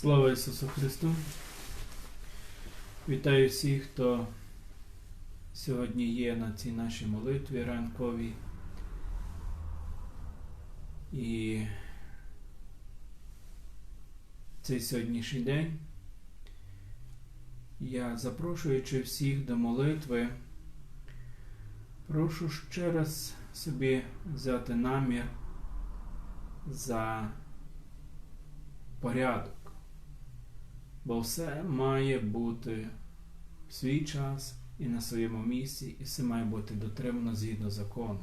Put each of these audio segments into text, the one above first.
Слава Ісусу Христу! Вітаю всіх, хто сьогодні є на цій нашій молитві ранковій. І цей сьогоднішній день я запрошуючи всіх до молитви, прошу ще раз собі взяти намір за порядок. Бо все має бути в свій час і на своєму місці, і все має бути дотримано згідно закону.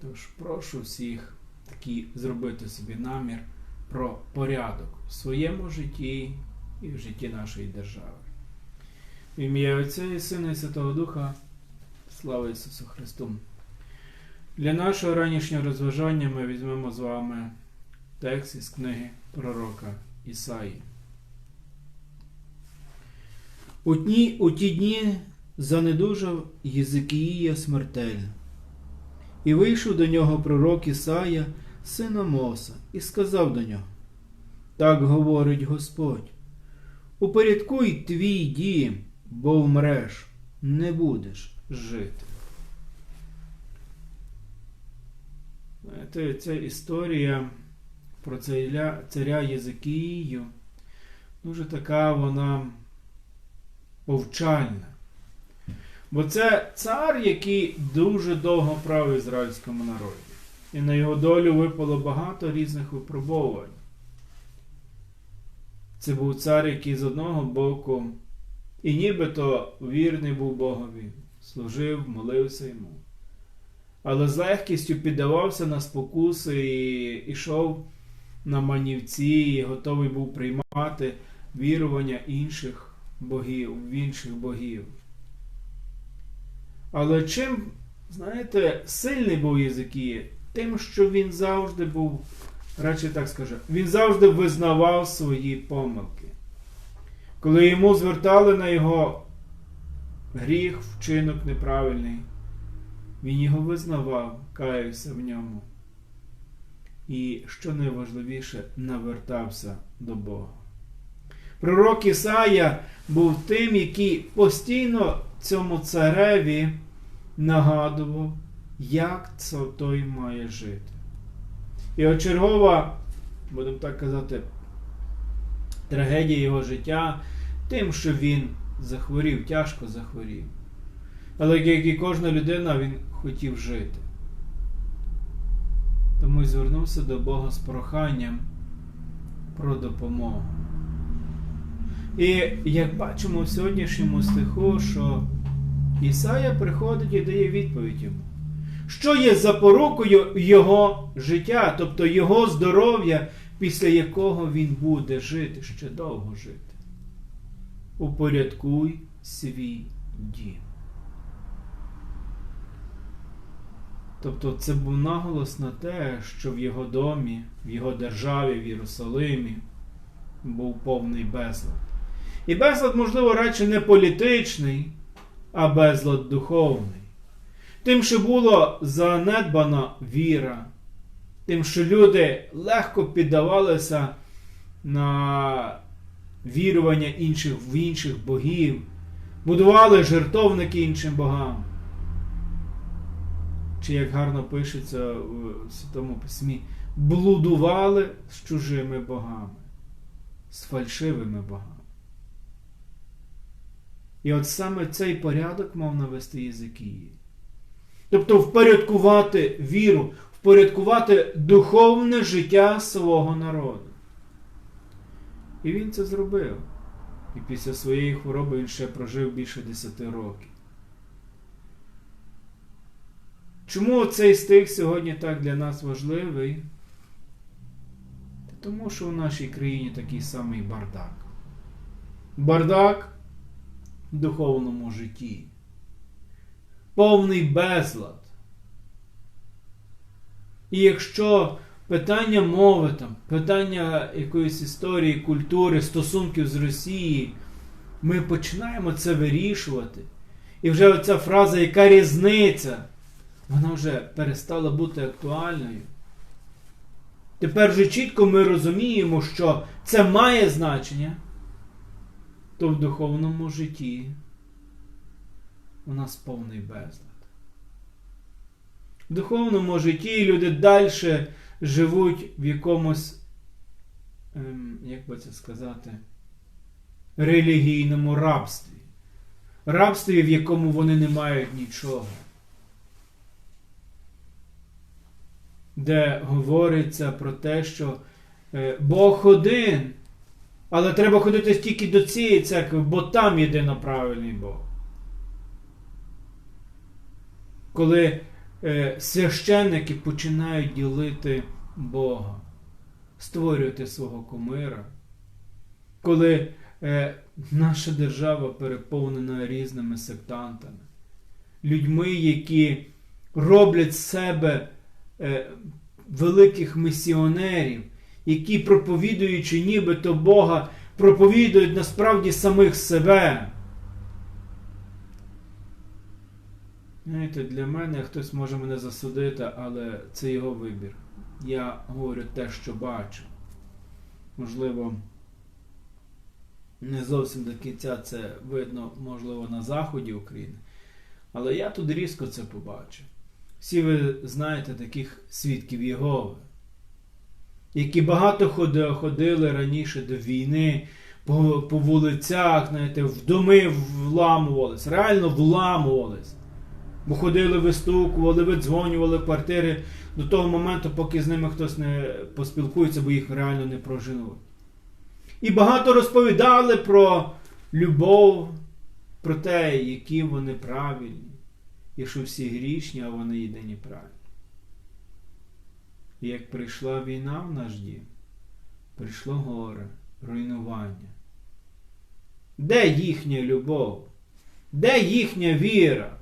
Тож прошу всіх такі зробити собі намір про порядок в своєму житті і в житті нашої держави. В ім'я Отця і Сина і Святого Духа, слава Ісусу Христу! Для нашого ранішнього розважання ми візьмемо з вами текст із книги пророка Ісаї. У, дні, у ті дні занедужав Єзикіїя смертельно. І вийшов до нього пророк Ісая, син Амоса, і сказав до нього: Так говорить Господь: Упорядкуй твій дім, бо вмреш, не будеш жити. Знаєте, ця історія про царя, Єзикію дуже така вона повчальна. Бо це цар, який дуже довго правив ізраїльському народі. І на його долю випало багато різних випробувань. Це був цар, який з одного боку, і нібито вірний був Богові, служив, молився йому. Але з легкістю піддавався на спокуси і йшов на манівці, і готовий був приймати вірування інших богів, в інших богів. Але чим, знаєте, сильний був Єзикія, тим, що він завжди був, радше так скажу, він завжди визнавав свої помилки. Коли йому звертали на його гріх, вчинок неправильний, він його визнавав, каявся в ньому. І, що найважливіше, навертався до Бога. Пророк Ісая був тим, який постійно цьому цареві нагадував, як це той має жити. І чергова, будемо так казати, трагедія його життя тим, що він захворів, тяжко захворів. Але як і кожна людина, він хотів жити. Тому й звернувся до Бога з проханням про допомогу. І як бачимо в сьогоднішньому стиху, що Ісая приходить і дає відповідь йому, що є запорукою його життя, тобто його здоров'я, після якого він буде жити, ще довго жити. Упорядкуй свій дім. Тобто це був наголос на те, що в його домі, в його державі, в Єрусалимі був повний безлад. І безлад, можливо, радше не політичний, а безлад духовний. Тим, що було занедбана віра, тим, що люди легко піддавалися на вірування інших в інших богів, будували жертовники іншим богам. Чи як гарно пишеться в Святому Письмі, блудували з чужими богами, з фальшивими богами. І от саме цей порядок мав навести Єзикії. Тобто впорядкувати віру, впорядкувати духовне життя свого народу. І він це зробив. І після своєї хвороби він ще прожив більше 10 років. Чому цей стих сьогодні так для нас важливий? Тому що в нашій країні такий самий бардак. Бардак духовному житті. Повний безлад. І якщо питання мови, там, питання якоїсь історії, культури, стосунків з Росією, ми починаємо це вирішувати. І вже оця фраза, яка різниця, вона вже перестала бути актуальною. тепер же чітко ми розуміємо, що це має значення, то в духовному житті у нас повний безлад. В духовному житті люди далі живуть в якомусь, ем, як би це сказати, релігійному рабстві. Рабстві, в якому вони не мають нічого. Де говориться про те, що е, Бог один, але треба ходити тільки до цієї церкви, бо там єдино правильний Бог. Коли е, священники починають ділити Бога, створювати свого кумира, коли е, наша держава переповнена різними сектантами, людьми, які роблять з себе е, великих місіонерів, які, проповідуючи нібито Бога, проповідують насправді самих себе. Знаєте, для мене хтось може мене засудити, але це його вибір. Я говорю те, що бачу. Можливо, не зовсім до кінця це видно, можливо, на заході України. Але я тут різко це побачив. Всі ви знаєте таких свідків Єгови, які багато ходили раніше до війни, по, по вулицях, знаєте, в доми вламувались, реально вламувались. Бо ходили, вистукували, видзвонювали квартири до того моменту, поки з ними хтось не поспілкується, бо їх реально не проженуть. І багато розповідали про любов, про те, які вони правильні, і що всі грішні, а вони єдині правильні. Як прийшла війна в наш дім, прийшло горе, руйнування. Де їхня любов? Де їхня віра?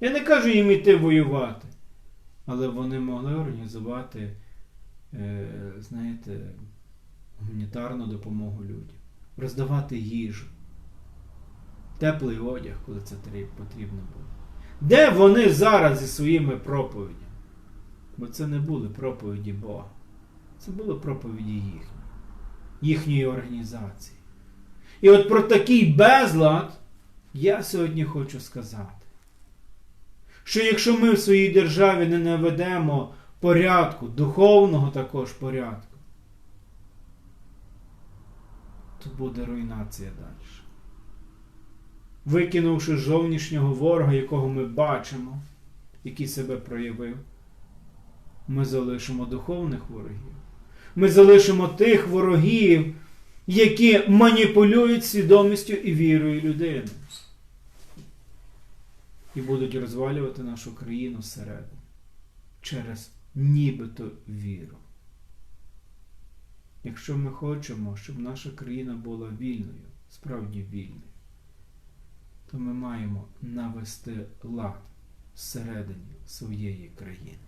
Я не кажу їм іти воювати, але вони могли організувати, е, знаєте, гуманітарну допомогу людям, роздавати їжу, теплий одяг, коли це потрібно було. Де вони зараз зі своїми проповідями? Бо це не були проповіді Бога. Це були проповіді їхні, їхньої організації. І от про такий безлад я сьогодні хочу сказати. Що якщо ми в своїй державі не наведемо порядку, духовного також порядку, то буде руйнація далі. Викинувши зовнішнього ворога, якого ми бачимо, який себе проявив, ми залишимо духовних ворогів. Ми залишимо тих ворогів, які маніпулюють свідомістю і вірою людини. І будуть розвалювати нашу країну зсередини через нібито віру. Якщо ми хочемо, щоб наша країна була вільною, справді вільною, то ми маємо навести лад всередині своєї країни.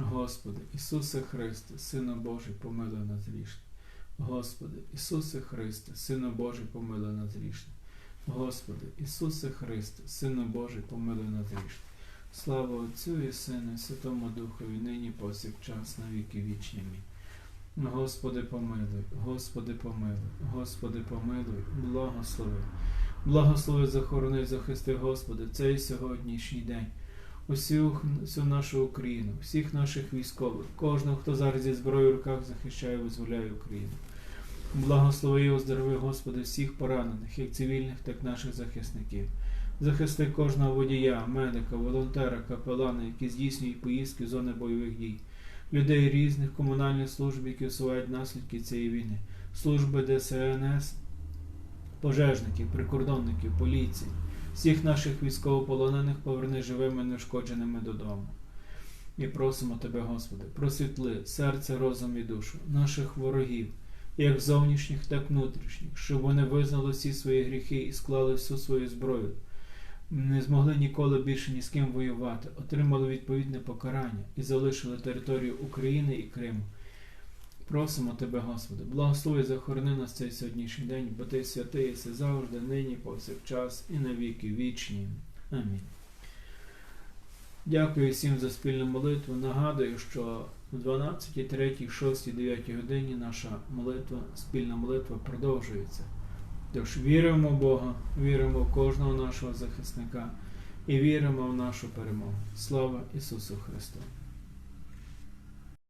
Господи, Ісусе Христе, Сина Божий, помилуй нас грішних. Господи, Ісусе Христе, Сина Божий, помилуй нас грішних. Господи, Ісусе Христе, Сина Божий, помилуй нас грішних. Слава Отцю і Сину, і Святому Духові, нині повсякчас, на віки вічні. Господи, помилуй, Господи, помилуй, Господи, помилуй, благослови. Благослови, захорони, захисти, Господи, цей сьогоднішній день. Усю, всю нашу Україну, всіх наших військових, кожного, хто зараз зі зброєю в руках захищає і визволяє Україну. Благослови і оздорови, Господи, всіх поранених, як цивільних, так і наших захисників. Захисти кожного водія, медика, волонтера, капелана, які здійснюють поїздки в зони бойових дій, людей різних комунальних служб, які усувають наслідки цієї війни, служби ДСНС, пожежників, прикордонників, поліції, всіх наших військовополонених поверни живими, неушкодженими додому. І просимо Тебе, Господи, просвітли серце, розум і душу наших ворогів, як зовнішніх, так внутрішніх, щоб вони визнали всі свої гріхи і склали всю свою зброю, не змогли ніколи більше ні з ким воювати, отримали відповідне покарання і залишили територію України і Криму. Просимо Тебе, Господи, благослови захорони нас цей сьогоднішній день, бо Ти святий єси завжди, нині, повсякчас і на віки вічні. Амінь. Дякую всім за спільну молитву. Нагадую, що в 12, 3, 6, 9 годині наша молитва, спільна молитва продовжується. Тож віримо в Бога, віримо в кожного нашого захисника і віримо в нашу перемогу. Слава Ісусу Христу!